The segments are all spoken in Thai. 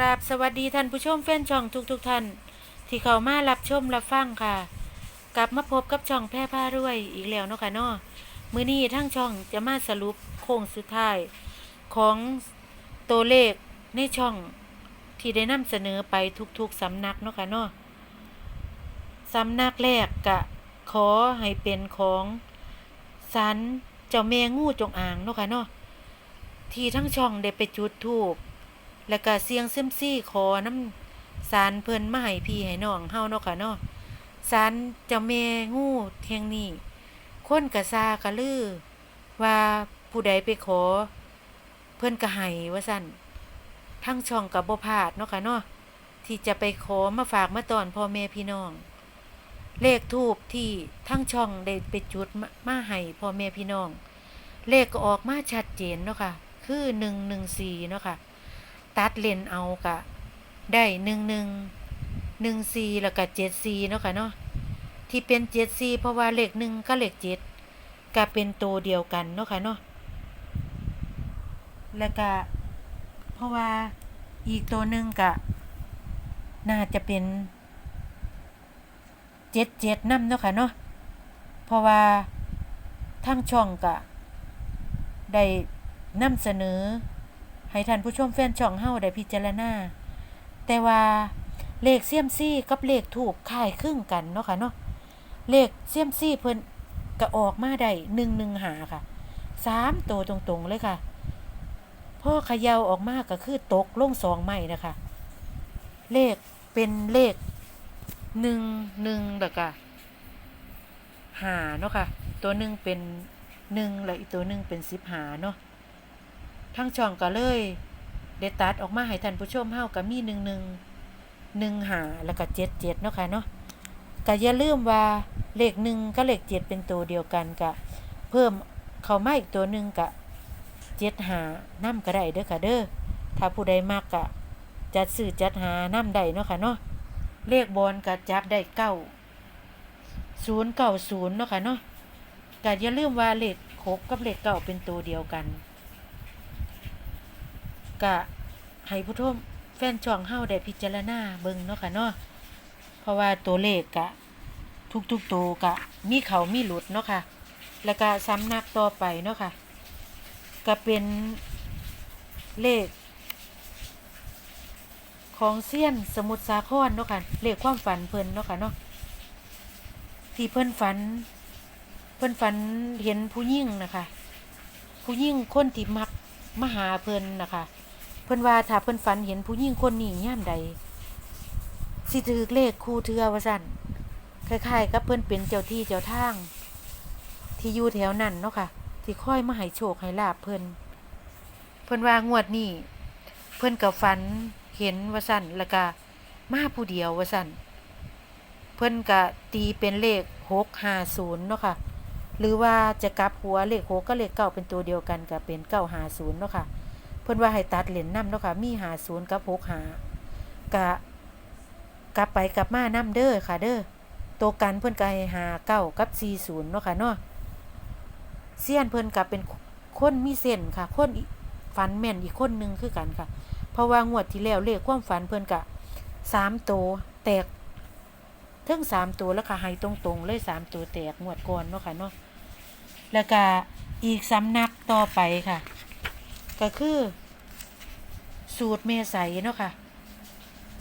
ราบสวัสดีท่านผู้ชมแฟนช่องทุกทุกๆท่าน ที่เข้ามารับชมรับฟังค่ะ กลับมาพบกับช่องแพร่ผ้ารวยอีกแล้วเนาะค่ะเนาะมื้อนี้ทั้งช่องจะมาสรุปโค้งสุดท้าย ของตัวเลขในช่องที่ได้นำเสนอไปทุกๆสำนักเนาะค่ะเนาะสำนักแรกกะขอให้เป็นของสันเจ้าแม่งูจงอางเนาะค่ะเนาะที่ทั้งช่องได้ไปจุดธูป แล้วก็เสียงเซยมซี่ขอน้ำสารเพิ่นมาให้พี่ให้น้องเฮาเนาะค่ะเนาะสารเจ้าแม่งูเทียงนี้คนกะซากะลือ ว่าผู้ใดไปขอ เพิ่นก็ให้ว่าซั่นทั้งช่องกับบ่พลาดเนาะค่ะเนาะที่จะไปขอมาฝากมาตอนพ่อแม่พี่น้อง เลขทูบที่ทั้งช่องได้ไปจุดมามาให้พ่อแม่พี่น้อง เลขก็ออกมาชัดเจนเนาะค่ะ คือ114เนาะค่ะ ตัดเลนเอากะได้หนึ่งหนึ่งหนึ่งสี่แล้วก็เจ็ดสี่เนาะค่ะเนาะที่เป็นเจ็ดสี่เพราะว่าเลขหนึ่งก็เลขเจ็ดก็เป็นตัวเดียวกันเนาะค่ะเนาะแล้วก็เพราะว่าอีกตัวหนึ่งกะน่าจะเป็นเจ็ดเจ็ดน้ำเนาะค่ะเนาะเพราะว่าทั้งช่องกะได้นำเสนอ ให้ท่านผู้ชมแฟนช่องเฮาได้พิจารณา แต่ว่าเลขเซียมซี่กับเลขถูกคล้ายคลึงกันเนาะค่ะเนาะ เลขเซียมซี่เพิ่นก็ออกมาได้หนึ่งหนึ่งหาค่ะสามตัวตรงๆเลยค่ะพ่อขย่าออกมาก็คือตกลงสองไม้นะคะ เลขเป็นเลขหนึ่งหนึ่งแล้วก็หาเนาะค่ะ ตัวหนึ่งเป็นหนึ่งแล้วอีกตัวหนึ่งเป็นสิบหาเนาะ ทั้งช่องก็เลยได้ตัดออกมาให้ท่านผู้ชมเฮาก็มีหนึ่งหนึ่งหนึ่งหาแล้วก็เจ็ดเจ็ดเนาะค่ะเนาะก็อย่าลืมว่าเลขหนึ่งกับเลขเจ็ดเป็นตัวเดียวกันกะเพิ่มเข้ามาอีกตัวหนึ่งกะเจ็ดหานํก็ได้เด้อค่ะเด้อถ้าผู้ใดมากกะจัดซื้อจัดหานํได้เนาะค่ะเนาะเลขบอลก็จับได้เก้าศูนย์เก้าศูนย์เนาะค่ะเนาะก็อย่าลืมว่าเลขหกกับเลขเก้าเป็นตัวเดียวกัน กะให้ผู้ชมแฟนช่องเฮาได้พิจารณาเบิ่งเนาะค่ะเนาะเพราะว่าตัวเลขกะ ทุกๆตัวกะ มีเขามีหลุดเนาะค่ะ แล้วก็ซ้ำนักต่อไปเนาะค่ะ ก็เป็นเลข ของเซียนสมุทรสาครเนาะค่ะ เลขความฝันเพิ่นเนาะค่ะเนาะที่เพิ่นฝัน เพิ่นฝันเห็นผู้หญิงนะคะ ผู้หญิงคนที่มักมาหาเพิ่นนะคะ พิ่นว่าถ้าเพิ่นฝันเห็นผู้หญิงคนนี้ย่ามใด สิถือเลขคู่เทือว่าซั่นคล้ายๆกับเพิ่นเป็นเจ้าที่เจ้าทาง ที่อยู่แถวนั้นเนาะค่ะ ที่คอยมาให้โชคให้ลาบเพิ่นเพิ่นว่างวดนี้เพิ่นกับฝันเห็นว่าซั่นแล้วก็มาผู้เดียวว่าซั่นเพิ่นก็ตีเป็นเลข650เนาะค่ะ หรือว่าจะกลับหัวเลข6กับเลข9เป็นตัวเดียวกันก็เป็น950เนาะค่ะ พิ่นว่าให้ตัดเหรียญน้ำเนาะค่ะมีหาศูนย์กับหกหากะกลับไปกลับมานํเด้อค่ะเด้อตัวกันเพิ่นก็ให้หาเก้ากับสี่ศูนย์เนาะค่ะเนาะเซียนเพิ่นก็เป็นคนมีเส้นค่ะ คนฝันแม่นอีกคนหนึงคือกันค่ะ เพราะว่างวดที่แล้วเลขความฝันเพิ่นก็สามตัวแตกเทั้งสามตัวแล้วก็ให้ตรงๆ เลยสามตัวแตกงวดก่อนเนาะค่ะเนาะแล้วก็อีกสำนักต่อไปค่ะ ก็คือ สูตรเมสัยเนาะค่ะ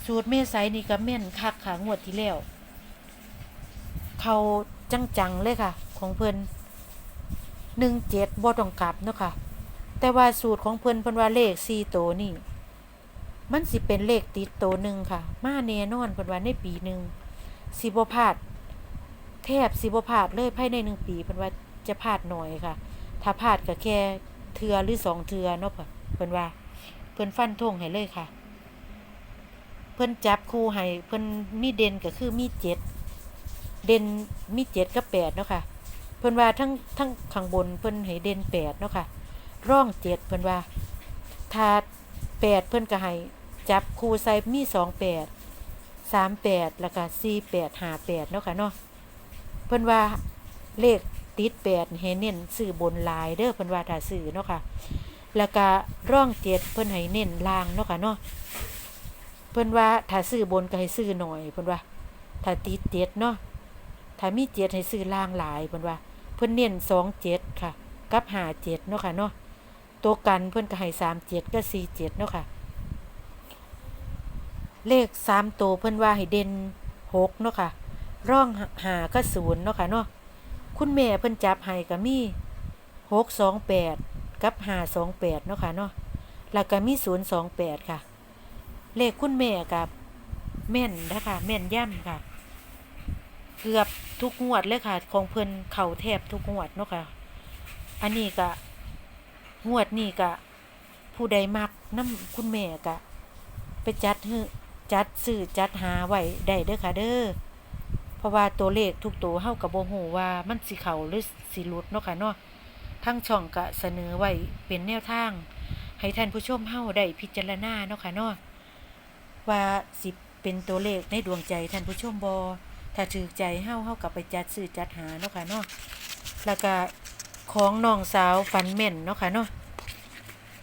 สูตรเมสัยนี่ก็แม่นคักค่ะงวดที่แล้วเขาจังๆเลยค่ะ ของเพิ่นหนึ่งเจ็ดบ่ต้องกลับเนาะค่ะ แต่ว่าสูตรของเพิ่นเพิ่นว่าเลขสี่โตวนี่ มันสิเป็นเลขติดโตวหนึ่งค่ะ มาแน่นอนเพิ่นว่าในปีหนึ่งสิบ่พลาดแทบสิบ่พลาดเลยภายในหนึ่งปีเพิ่นว่าจะพลาดหน่อยค่ะ ถ้าพลาดก็แค่เทือหรือสองเทือเนาะเพิ่นว่า พิ่นฟันธงให้เลยค่ะ เพิ่นจับคู่ให้เพิ่นมีเด่นก็คือมีเจ็ดเด่นมีเจ็ดกับแปดเนาะค่ะ เพิ่นว่าทั้งทั้งข้างบนเพิ่นให้เด่นแปดเนาะค่ะ ร่องเจ็ดเพิ่นว่าถ้าแปดเพิ่นก็ให้จับคู่ใส่มีสองแปดสามแปดแล้วก็สี่แปดห้าแปดเนาะค่ะเนาะเพิ่นว่าเลขติดแปดให้เน้นซื้อบนลายเด้อเพิ่นว่าถ้าซื้อเนาะค่ะ แล้วก็ร่องเจ็ดเพิ่นให้เน้นลางเนาะค่ะเนาะเพิ่นว่าถ้าซื้อบนก็ให้ซื้อหน่อยเพิ่นว่าถ้าติดเจ็ดเนาะถ้ามีเจ็ดให้ซื้อล่างหลายเพิ่นว่า เพิ่นเน้นสองเจ็ดค่ะ กับหาเจ็ดเนาะค่ะเนาะตัวกันเพิ่นก็ให้สามเจ็ดก็สี่เจ็ดเนาะค่ะ เลขสามตัวเพิ่นว่าให้เด่นหกเนาะค่ะ ร่องหาก็ศูนย์เนาะค่ะเนาะคุณแม่เพิ่นจับให้ก็มีหกสองแปด กับหาสองแปดเนาะค่ะเนาะแล้วก็มีศูนย์สองแปดค่ะ เลขคุณแม่กับแม่นนะคะแม่นย่ำค่ะ เกือบทุกงวดเลยค่ะ ของเพิ่นเข่าแทบทุกงวดเนาะค่ะ อันนี้ก็งวดนี้ก็ผู้ใดมักน้ำคุณแม่ก็ไปจัดฮือจัดซื้อจัดหาไว้ได้เด้อค่ะเด้อเพราะว่าตัวเลขทุกตัวเฮากับโบ่ฮู้ว่ามันสิเข้าหรือสิลุดเนาะค่ะเนาะ ทั้งช่องก็เสนอไว้เป็นแนวทาง ให้ท่านผู้ชมเฮาได้พิจารณาเนาะค่ะเนาะว่าสิเป็นตัวเลขในดวงใจท่านผู้ชมบ่ถ้าถือใจเฮาเฮาก็ไปจัดซื้อจัดหาเนาะค่ะเนาะแล้วก็ของน้องสาวฟันแม่นเนาะค่ะเนาะ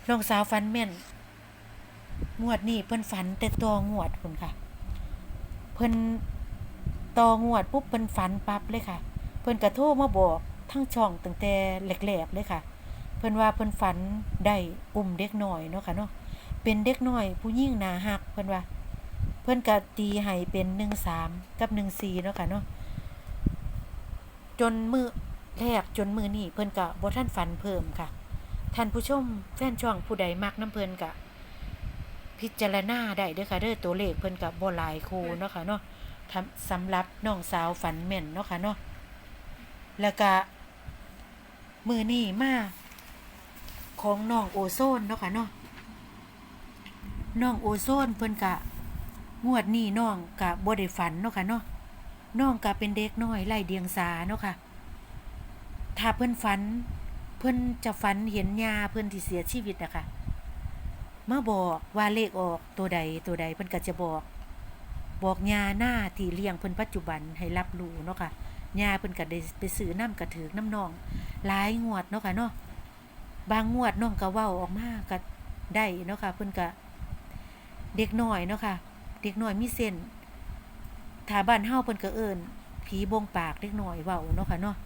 น้องสาวฟันแม่นงวดนี้เพิ่นฝันแต่ตัวงวดพุ่นค่ะ เพิ่นตองวดปุ๊บเพิ่นฝันปั๊บเลยค่ะ เพิ่นก็โทรมาบอก ทั้งช่องตั้งแต่แรกๆเลยค่ะ เพิ่นว่าเพิ่นฝันได้อุ้มเด็กน้อยเนาะค่ะเนาะเป็นเด็กน้อย ผู้หญิงหนาฮักเพิ่นว่า เพิ่นก็ตีให้เป็น13กับ14เนาะค่ะเนาะจนมือแรกจนมือนี้เพิ่นก็บ่ทันฝันเพิ่มค่ะ ท่านผู้ชมแฟนช่องผู้ใดมักน้ำเพิ่นก็พิจารณาได้เด้อค่ะเด้อตัวเลขเพิ่นกับบ่หลายคู่เนาะค่ะเนาะสำหรับน้องสาวฝันแม่นเนาะค่ะเนาะแล้วก็ มือนี่มาของน้องโอโซนเนาะค่ะเนาะน้องโอโซนเพิ่นกะงวดนี้น้องกะบ่ได้ฝันเนาะค่ะเนาะน้องกะเป็นเด็กน้อยไล่เดียงสาเนาะค่ะ ถ้าเพิ่นฝัน เพิ่นจะฝันเห็นยาเพิ่นที่เสียชีวิตอะคะมาบอกว่าเลขออกตัวใดตัวใดเพิ่นก็จะบอก บอกยาหน้าที่เลี้ยงเพิ่นปัจจุบันให้รับรู้เนาะค่ะ ยาเพิ่นก็ได้ไปซื้อน้ำกระถือน้ำนอง หลายงวดเนาะค่ะเนาะบางงวดน้องก็เว้าออกมาก็ได้เนาะค่ะเพิ่นก็เด็กน้อยเนาะค่ะ เด็กน้อยมีเส้นถ้าบ้านเฮาเพิ่นก็เอิ้นผีบงปากเด็กน้อยเว้าเนาะค่ะเนาะ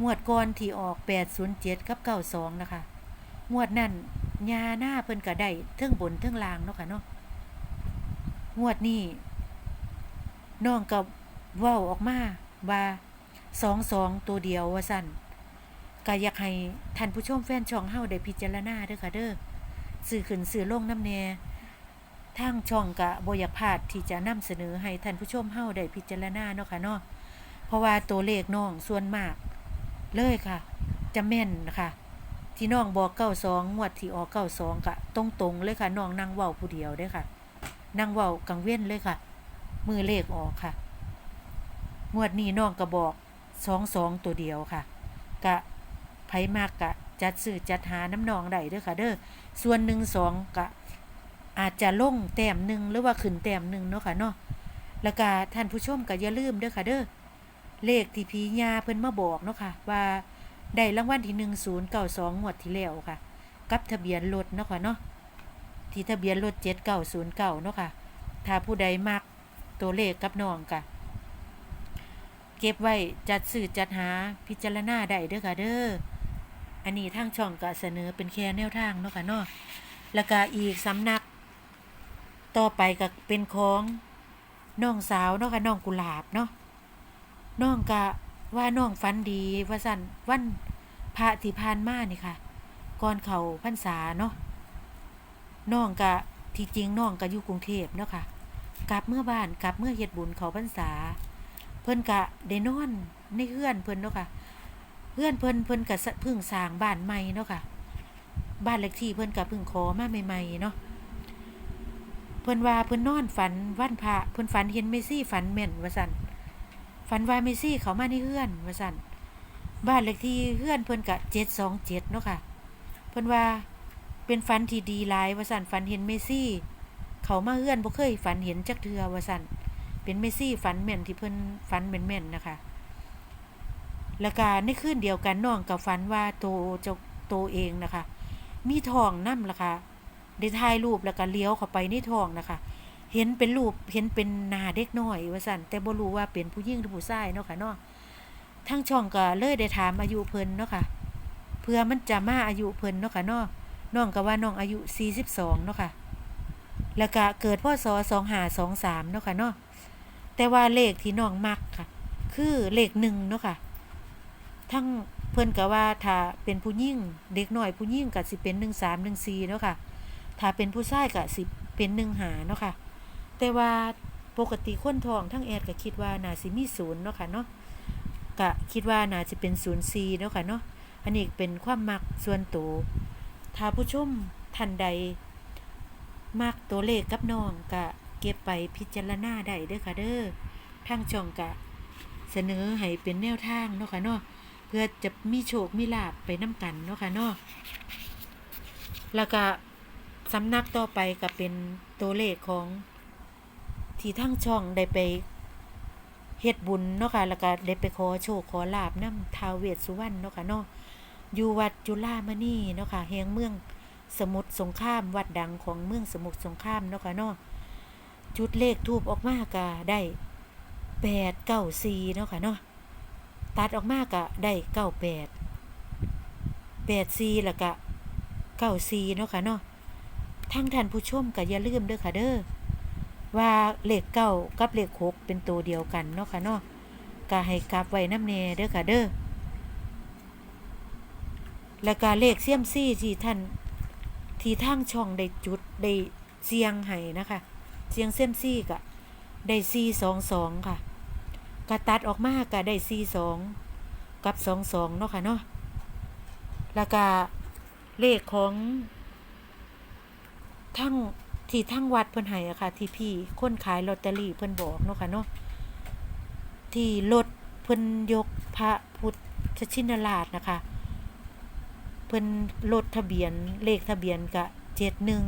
งวดก่อนที่ออก 807 กับ 92 นะคะ งวดนั่นยาหน้าเพิ่นก็ได้เทิงบนเทิงล่างเนาะค่ะเนาะ งวดนี้น้องกับเว้าออกมา ว่าสองสองตัวเดียวว่าสั่นก็อยากให้ท่านผู้ชมแฟนช่องเฮาได้พิจารณาเด้อค่ะเด้อสื่อขึ้นสื่อลงน้ำแน่ทางช่องกะบอยากพลาดที่จะนำเสนอให้ท่านผู้ชมเฮาได้พิจารณาเนาะค่ะเนาะเพราะว่าตัวเลขน้องส่วนมาก เลยค่ะ จะแม่นนะคะที่น้องบอกเก้าสองงวดที่ออกเก้าสองกะตรงตรงเลยค่ะน้องนั่งเว้าผู้เดียวเด้ค่ะ นั่งเว้ากังเว้นเลยค่ะ มือเลขออกค่ะ งวดนี้น้องก็บอกสองสองตัวเดียวค่ะ กะไผมากกะจัดซื้อจัดหาน้ำนองได้เด้อค่ะ เด้อส่วนหนึ่งสองกะอาจจะลงแต้มหนึ่งหรือว่าขึ้นแต้มหนึ่งเนาะค่ะเนาะแล้วก็ท่านผู้ชมก็อย่าลืมเด้อค่ะเด้อเลขที่พีญาเพิ่นมาบอกเนาะค่ะ ว่าได้รางวัลที่หนึ่งศูนย์เก้าสองงวดที่แล้วค่ะ กับทะเบียนรถเนาะค่ะเนาะที่ทะเบียนรถเจ็ดเก้าศูนย์เก้าเนาะค่ะถ้าผู้ใดมักตัวเลขกับน้องกะ เก็บไว้จัดสื่อจัดหาพิจารณาได้เด้อค่ะเด้อ อันนี้ทางช่องก็เสนอเป็นแค่แนวทางเนาะค่ะเนาะ แล้วก็อีกสำนัก ต่อไปก็เป็นของน้องสาวเนาะค่ะน้องกุหลาบเนาะ น้องกะว่าน้องฝันดีว่าสั่นวันพระที่ผ่านมานี่ค่ะ ก่อนเขาพรรษาเนาะ น้องกะที่จริงน้องก็อยู่กรุงเทพเนาะค่ะ กลับเมื่อบ้านกลับเมื่อเฮ็ดบุญเขาพรรษา เพิ่นกะได้นอนในเฮือนเพิ่นเนาะค่ะเฮือนเพิ่นเพิ่นกะพิ่งสร้างบ้านใหม่เนาะค่ะ บ้านเลขที่เพิ่นกะพิ่งขอมาใหม่ๆเนาะเพิ่นว่าเพิ่นนอนฝันวันพระเพิ่นฝันเห็นเมซี่ฝันแม่นว่าซั่นฝันว่าเมซี่เขามาในเฮือนว่าซั่นบ้านเลขที่เฮือนเพิ่นกะ727เนาะค่ะ เพิ่นว่าเป็นฝันที่ดีหลายว่าซั่นฝันเห็นเมซี่ เขามาเฮือนบ่เคยฝันเห็นจักเทือว่าซั่น เป็นเมซี่ฝันแม่นที่เพิ่นฝันแม่นๆนะคะแล้วก็ในคืนเดียวกันน้องกับฝันว่าโตเจ้าโตเองนะคะ มีทองนำล่ะค่ะได้ถ่ายรูปแล้วก็เลี้ยวเข้าไปในทองนะคะ เห็นเป็นรูปเห็นเป็นนาเด็กน้อยว่าซั่นแต่บ่รู้ว่าเป็นผู้หญิงหรือผู้ชายเนาะค่ะเนาะทางช่องก็เลยได้ถามอายุเพิ่นเนาะค่ะ เพื่อมันจะมาอายุเพิ่นเนาะค่ะเนาะน้องก็ว่าน้องอายุ 42เนาะค่ะ แล้วก็เกิดพ่อศ2523เนาะค่ะเนาะ แต่ว่าเลขที่น้องมักค่ะ คือเลขหนึ่งเนาะค่ะ ทั้งเพิ่อนก็ว่าถ้าเป็นผู้หญิงเด็กน้อยผู้หญิงก็สิเป็น13 14เนาะค่ะ ถ้าเป็นผู้ชายก็สิเป็น1หาเนาะค่ะ แต่ว่าปกติคนทองทั้งแอดก็คิดว่าน่าสิมีศูนย์เนาะค่ะเนาะก็คิดว่าน่าจะเป็น0 4เนาะค่ะเนาะอันนี้เป็นความมักส่วนตัวถ้าผู้ชมท่านใดมักตัวเลขกับน้องก็ เก็บไปพิจารณาได้เด้อค่ะเด้อทางช่องก็เสนอให้เป็นแนวทางเนาะค่ะเนาะเพื่อจะมีโชคมีลาบไปน้ำกันเนาะค่ะเนาะแล้วก็สำนักต่อไปก็เป็นตัวเลขของที่ทั้งช่องได้ไปเฮ็ดบุญเนาะค่ะแล้วก็ได้ไปขอโชคขอลาบนำทาวเวสสุวรรณเนาะค่ะเนาะอยู่วัดจุฬามณีเนาะค่ะแห่งเมืองสมุทรสงครามวัดดังของเมืองสมุทรสงครามเนาะค่ะเนาะ จุดเลขทูบออกมากะได้แปดเก้าสี่เนาะค่ะเนาะตัดออกมากะได้เก้าแปดแปดสี่ล้วก็เก้าสี่เนาะค่ะเนาะทั้งท่านผู้ชมก็อย่าลืมเด้อค่ะเด้อว่าเลขเก้ากับเลขหกเป็นตัวเดียวกันเนาะค่ะเนาะก็ให้กลับไว้น้ำเนเด้อค่ะเด้อแล้วก็เลขเสี่ยมซี่ที่ท่านที่ทางช่องได้จุดได้เสียงให้นะคะ เสียงเส้มซี่ก็ได้ซีสองสองค่ะกระตัดออกมาก็ได้ซีสองกับสองสองเนาะค่ะเนาะแล้วก็เลขของทั้งที่ทั้งวัดเพิ่นให้อะค่ะ ที่พี่คนขายลอตเตอรี่เพิ่นบอกเนาะค่ะเนาะที่รถเพิ่นยกพระพุทธชินราชนะคะ เพิ่นรถทะเบียนเลขทะเบียนกะเจ็ดหนึ่ง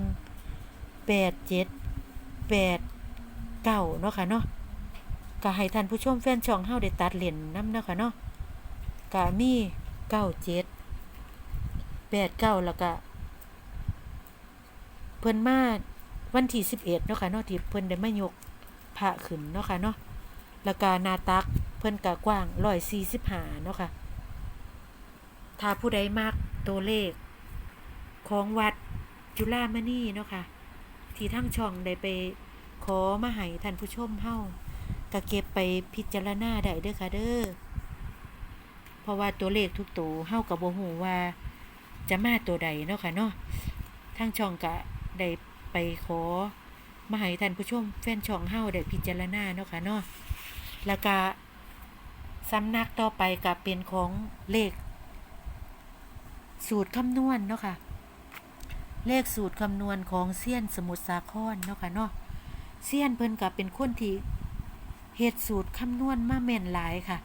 แปดเจ็ด แปดเก้าเนาะค่ะเนาะก็ให้ท่านผู้ชมแฟนช่องเฮาได้ตัดเหรียญนำเนาะค่ะเนาะกะมีเก้าเจ็ดแปดเก้าแล้วก็เพิ่นมาวันที่สิบเอ็ดเนาะค่ะเนาะที่เพิ่นได้มายกพระขึ้นเนาะค่ะเนาะแล้วก็นาตักเพิ่นกะกว้างร้อยสี่สิบห้าเนาะค่ะถ้าผู้ใดมักตัวเลขของวัดจุฬามณีเนาะค่ะ ที่ทั้งช่องได้ไปขอมาให้ท่านผู้ชมเฮาก็เก็บไปพิจารณาได้เด้อค่ะเด้อเพราะว่าตัวเลขทุกตัวเฮากับบ่ฮู้ว่า จะมาตัวใดเนาะค่ะเนาะทั้งช่องก็ได้ไปขอมาให้ท่านผู้ชมแฟนช่องเฮาได้พิจารณาเนาะค่ะเนาะแล้วก็สำนักต่อไปก็เป็นของเลข สูตรคำนวณเนาะค่ะ เลขสูตรคำนวณของเซียนสมุทรสาครเนาะค่ะเนาะเซียนเพิ่นก็เป็นคนที่เฮ็ดสูตรคำนวณมาแม่นหลายค่ะ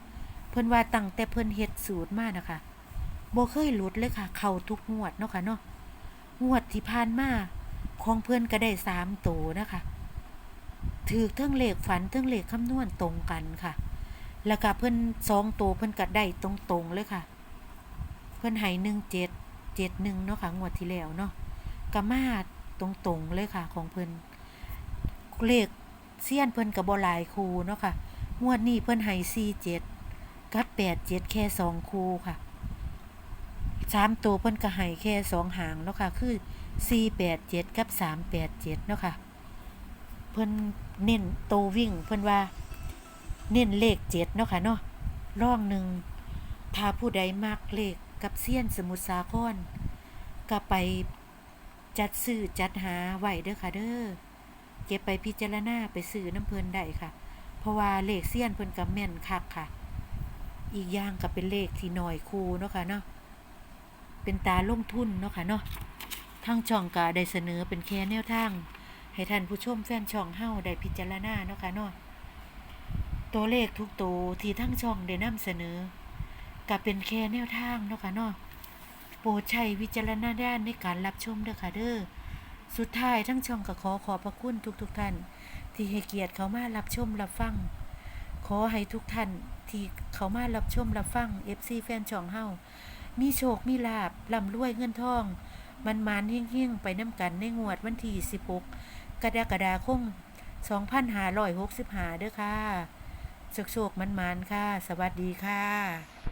เพิ่นว่าตั้งแต่เพิ่นเฮ็ดสูตรมานะคะบ่เคยหลุดเลยค่ะ เข้าทุกงวดเนาะค่ะเนาะงวดที่ผ่านมาของเพิ่นก็ได้สามตัวนะคะถือเทั้งเลขฝันเทั้งเลขคำนวณตรงกันค่ะ แล้วก็เพิ่นสองตัวเพิ่นก็ได้ตรงๆเลยค่ะ เพิ่นให้หนึ่งเจ็ดเจ็ดหนึ่งเนาะค่ะงวดที่แล้วเนาะ กะมาตรงๆเลยค่ะ ของเพิ่นเลขเซียนเพิ่นกับ่หลายคูเนาะค่ะงวดนี้เพิ่นให้สี่เจ็ดกับแปดเจ็ดแค่สองคูค่ะสามตัวเพิ่นก็ให้แค่สองหางเนาะค่ะ คือสี่แปดเจ็ดกับสามแปดเจ็ดเนาะค่ะ เพิ่นเน้นโตววิ่งเพิ่นว่าเน้นเลขเจ็ดเนาะค่ะเนาะร่องหนึ่งถ้าผู้ใดมักเลขกับเซียนสมุทรสาครก็ไป จัดซื้อจัดหาไว้เด้อค่ะเด้อเก็บไปพิจารณาไปซื้อน้ำเพลินได้ค่ะ เพราะว่าเลขเซียนเพิ่นกับแม่นคักค่ะ อีกอย่างก็เป็นเลขที่หน่อยคูเนาะค่ะเนาะเป็นตาลงทุนเนาะค่ะเนาะทางช่องก็ได้เสนอเป็นแค่แนวทาง ให้ท่านผู้ชมแฟนช่องเฮาได้พิจารณาเนาะค่ะเนาะตัวเลขทุกตัวที่ทั้งช่องได้นำเสนอก็เป็นแค่แนวทางเนาะค่ะเนาะ รดใช้วิจารณญาณในการรับชมเด้อค่ะเด้อ สุดท้ายทั้งช่องก็ขอขอบพระคุณทุกๆทท่าน ที่ให้เกียรติเขามารับชมรับฟัง ขอให้ทุกท่านที่เขามารับชมรับฟัง FC แฟนช่องเฮามีโชคมีลาบร่ำรวยเงินทอง มันมานเฮี้ยงๆ ไปน้ำกันในงวดวันที่ 16 กรกฎาคม2565เด้อค่ะโชคๆมันๆค่ะ สวัสดีค่ะ